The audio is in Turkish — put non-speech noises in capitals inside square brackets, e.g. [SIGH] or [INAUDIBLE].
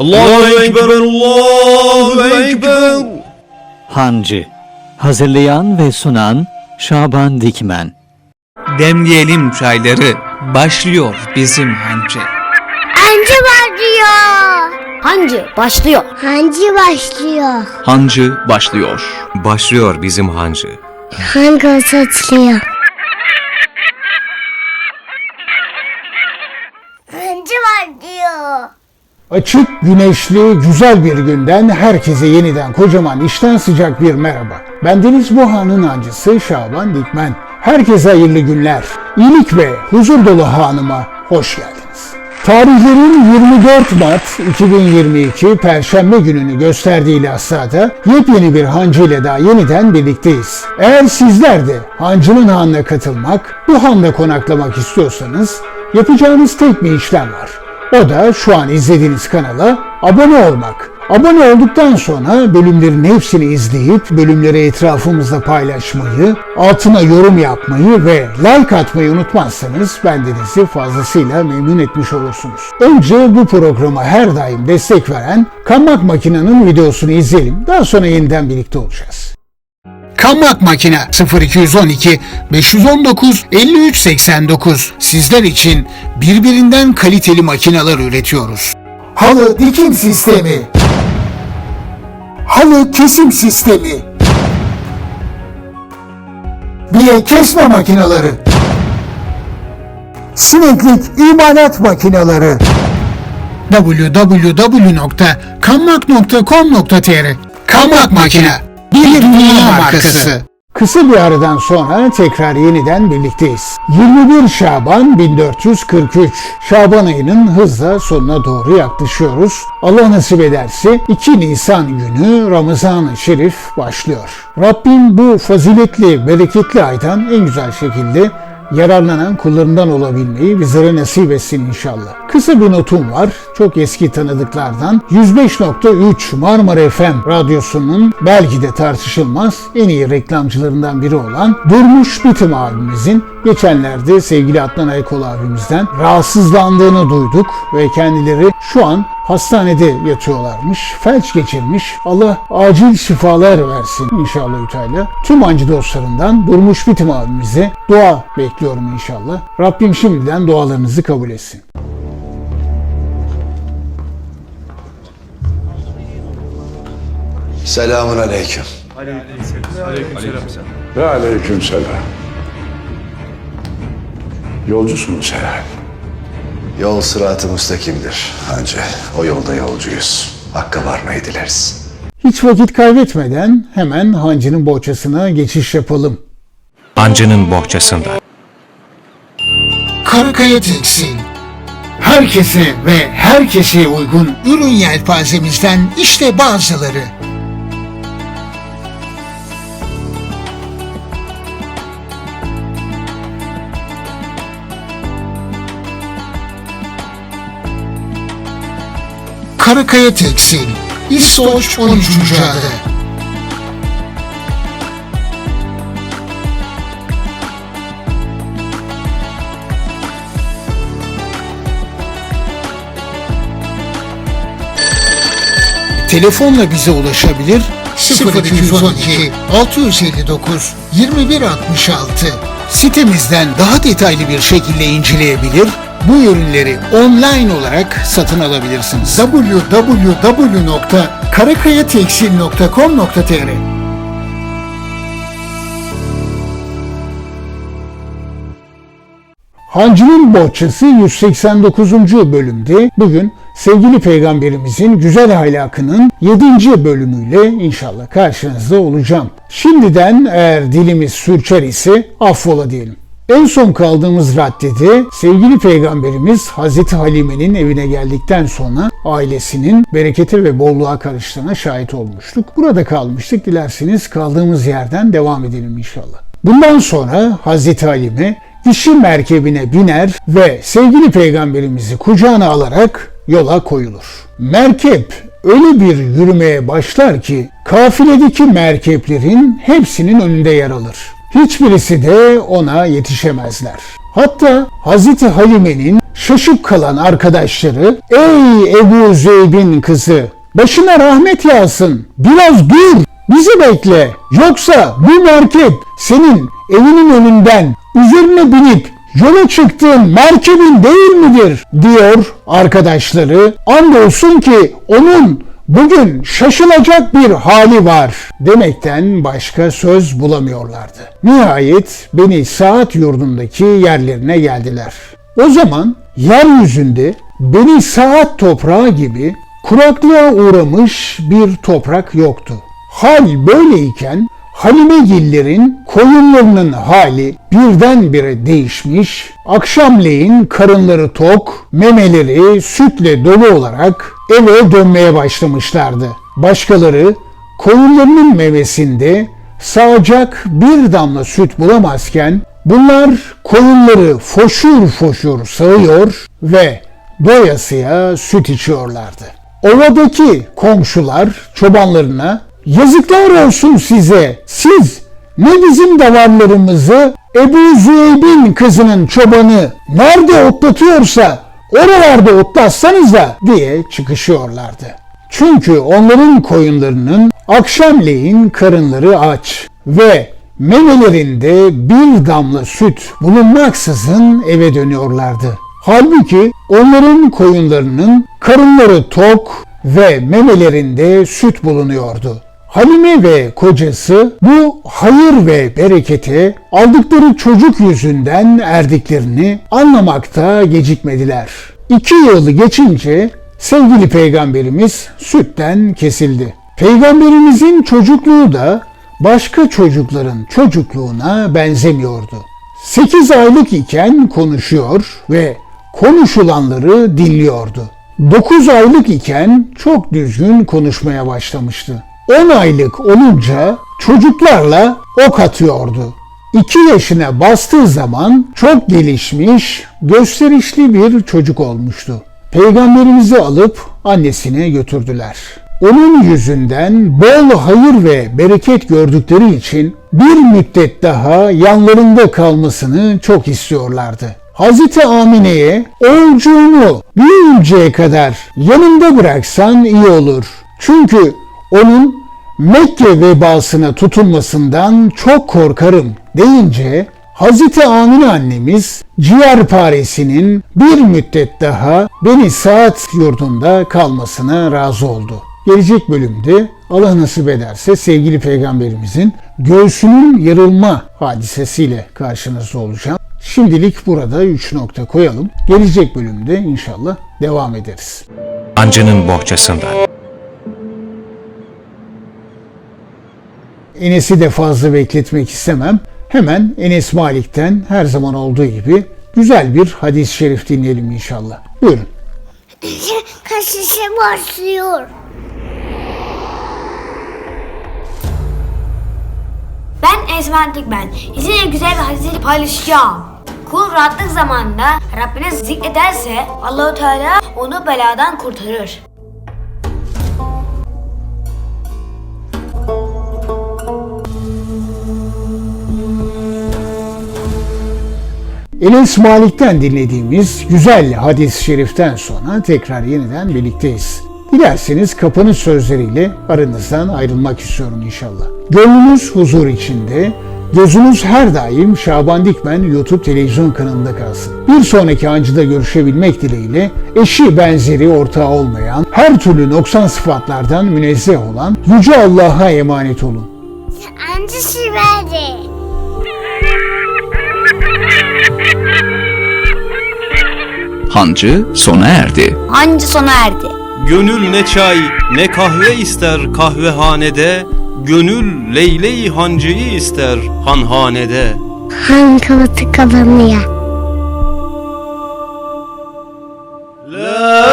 Allahu Ekber, Allahu Ekber. Hancı Hazırlayan ve sunan Şaban Dikmen Demleyelim çayları. Başlıyor bizim hancı. Hancı başlıyor. Hancı başlıyor. Hancı başlıyor. Hancı başlıyor. Başlıyor bizim hancı. Hancı satılıyor. Hancı başlıyor. Açık, güneşli, güzel bir günden herkese yeniden kocaman işten sıcak bir merhaba. Ben Deniz Buhan'ın ancısı Şaban Dikmen. Herkese hayırlı günler. İyilik ve huzur dolu hanıma hoş geldiniz. Tarihlerin 24 Mart 2022 Perşembe gününü gösterdiği Lahsa'da yepyeni bir hancı ile daha yeniden birlikteyiz. Eğer sizler de hancının hanına katılmak, bu handa konaklamak istiyorsanız yapacağınız tek bir işlem var. O da şu an izlediğiniz kanala abone olmak. Abone olduktan sonra bölümlerin hepsini izleyip bölümleri etrafımızda paylaşmayı, altına yorum yapmayı ve like atmayı unutmazsanız bendenizi fazlasıyla memnun etmiş olursunuz. Önce bu programa her daim destek veren Kammak Makina'nın videosunu izleyelim. Daha sonra yeniden birlikte olacağız. Kammak Makine 0212 519 5389 sizler için birbirinden kaliteli makineler üretiyoruz. Halı dikim sistemi. Halı kesim sistemi. Biye kesme makineleri. Sineklik imalat makineleri. www.kammak.com.tr Kammak Makine bir dünya markası. Kısa bir aradan sonra tekrar yeniden birlikteyiz. 21 Şaban 1443. Şaban ayının hızla sonuna doğru yaklaşıyoruz. Allah nasip ederse 2 Nisan günü Ramazan-ı Şerif başlıyor. Rabbim bu faziletli, bereketli aydan en güzel şekilde yararlanan kullarından olabilmeyi bizlere nasip etsin inşallah. Kısa bir notum var. Çok eski tanıdıklardan 105.3 Marmara FM radyosunun belki de tartışılmaz en iyi reklamcılarından biri olan Durmuş Bitim abimizin geçenlerde sevgili Adnan Aykol abimizden rahatsızlandığını duyduk ve kendileri şu an hastanede yatıyorlarmış. Felç geçirmiş. Allah acil şifalar versin inşallah Teala. Tüm ancı dostlarından Durmuş Bitim abimize dua bekliyorum inşallah. Rabbim şimdiden dualarınızı kabul etsin. Selamun aleyküm. Ve aleyküm selam. Yolcusunuz herhalde. Yol sıratı müstakimdir. Anca o yolda yolcuyuz. Hakka varmayı dileriz. Hiç vakit kaybetmeden hemen hancının bohçasına geçiş yapalım. Hancının bohçasında. Karakaya Tekstil. Herkese ve herkese uygun ürün yelpazemizden işte bazıları. Karakaya Tekstil. İstoç 13. Cadde. Telefonla bize ulaşabilir 0212 659 2166 sitemizden daha detaylı bir şekilde inceleyebilir, bu ürünleri online olarak satın alabilirsiniz. www.karakayatekstil.com.tr Hancı'nın Bohçası 189. bölümde bugün sevgili peygamberimizin güzel ahlakının 7. bölümüyle inşallah karşınızda olacağım. Şimdiden eğer dilimiz sürçer ise affola diyelim. En son kaldığımız raddede sevgili peygamberimiz Hazreti Halime'nin evine geldikten sonra ailesinin berekete ve bolluğa karıştığına şahit olmuştuk. Burada kalmıştık. Dilerseniz kaldığımız yerden devam edelim inşallah. Bundan sonra Hazreti Halime dişi merkebine biner ve sevgili peygamberimizi kucağına alarak yola koyulur. Merkep öyle bir yürümeye başlar ki kafiledeki merkeplerin hepsinin önünde yer alır. Hiçbirisi de ona yetişemezler. Hatta Hazreti Halime'nin şaşıp kalan arkadaşları ''Ey Ebu Zeyb'in kızı başına rahmet yağsın biraz dur bizi bekle yoksa bu merkep senin evinin önünden üzerine binip yola çıktığın merkebin değil midir diyor arkadaşları. Andolsun ki onun bugün şaşılacak bir hali var demekten başka söz bulamıyorlardı. Nihayet beni saat yurdundaki yerlerine geldiler. O zaman yeryüzünde beni saat toprağı gibi kuraklığa uğramış bir toprak yoktu. Hal böyleyken Halimegillerin koyunlarının hali birdenbire değişmiş, akşamleyin karınları tok, memeleri sütle dolu olarak eve dönmeye başlamışlardı. Başkaları koyunlarının memesinde sağacak bir damla süt bulamazken bunlar koyunları foşur foşur sağıyor ve doyasıya süt içiyorlardı. Ovadaki komşular çobanlarına yazıklar olsun size siz ne bizim davarlarımızı Ebu Züeyb'in kızının çobanı nerede otlatıyorsa oralarda otlatsanız da diye çıkışıyorlardı. Çünkü onların koyunlarının akşamleyin karınları aç ve memelerinde bir damla süt bulunmaksızın eve dönüyorlardı. Halbuki onların koyunlarının karınları tok ve memelerinde süt bulunuyordu. Halime ve kocası bu hayır ve berekete aldıkları çocuk yüzünden erdiklerini anlamakta gecikmediler. İki yıl geçince sevgili peygamberimiz sütten kesildi. Peygamberimizin çocukluğu da başka çocukların çocukluğuna benzemiyordu. 8 aylık iken konuşuyor ve konuşulanları dinliyordu. 9 aylık iken çok düzgün konuşmaya başlamıştı. 10 aylık olunca çocuklarla ok atıyordu. 2 yaşına bastığı zaman çok gelişmiş, gösterişli bir çocuk olmuştu. Peygamberimizi alıp annesine götürdüler. Onun yüzünden bol hayır ve bereket gördükleri için bir müddet daha yanlarında kalmasını çok istiyorlardı. Hazreti Amine'ye oğulcuğunu büyüyünceye kadar yanında bıraksan iyi olur. Çünkü onun Mekke vebasına tutulmasından çok korkarım deyince Hazreti Amine annemiz ciğerparesinin bir müddet daha beni saat yurdunda kalmasına razı oldu. Gelecek bölümde Allah nasip ederse sevgili peygamberimizin göğsünün yarılma hadisesiyle karşınızda olacağım. Şimdilik burada 3 nokta koyalım. Gelecek bölümde inşallah devam ederiz. Hancının bohçasından. Enes'i de fazla bekletmek istemem. Hemen Enes Malik'ten her zaman olduğu gibi güzel bir hadis-i şerif dinleyelim inşallah. Buyurun. [LAUGHS] Kaşışı başlıyor. Ben Esma Dikmen. Sizinle güzel bir hadisi paylaşacağım. Kul rahatlık zamanında Rabbini zikrederse Allahu Teala onu beladan kurtarır. Enes Malik'ten dinlediğimiz güzel hadis-i şeriften sonra tekrar yeniden birlikteyiz. Dilerseniz kapanış sözleriyle aranızdan ayrılmak istiyorum inşallah. Gönlünüz huzur içinde, gözünüz her daim Şaban Dikmen YouTube televizyon kanalında kalsın. Bir sonraki ancıda görüşebilmek dileğiyle eşi benzeri ortağı olmayan, her türlü noksan sıfatlardan münezzeh olan Yüce Allah'a emanet olun. Ancısı verdi. Hancı sona erdi. Hancı sona erdi. Gönül ne çay ne kahve ister kahvehanede Gönül leyle-i hancıyı ister hanhanede Han kavası kapanıyor. La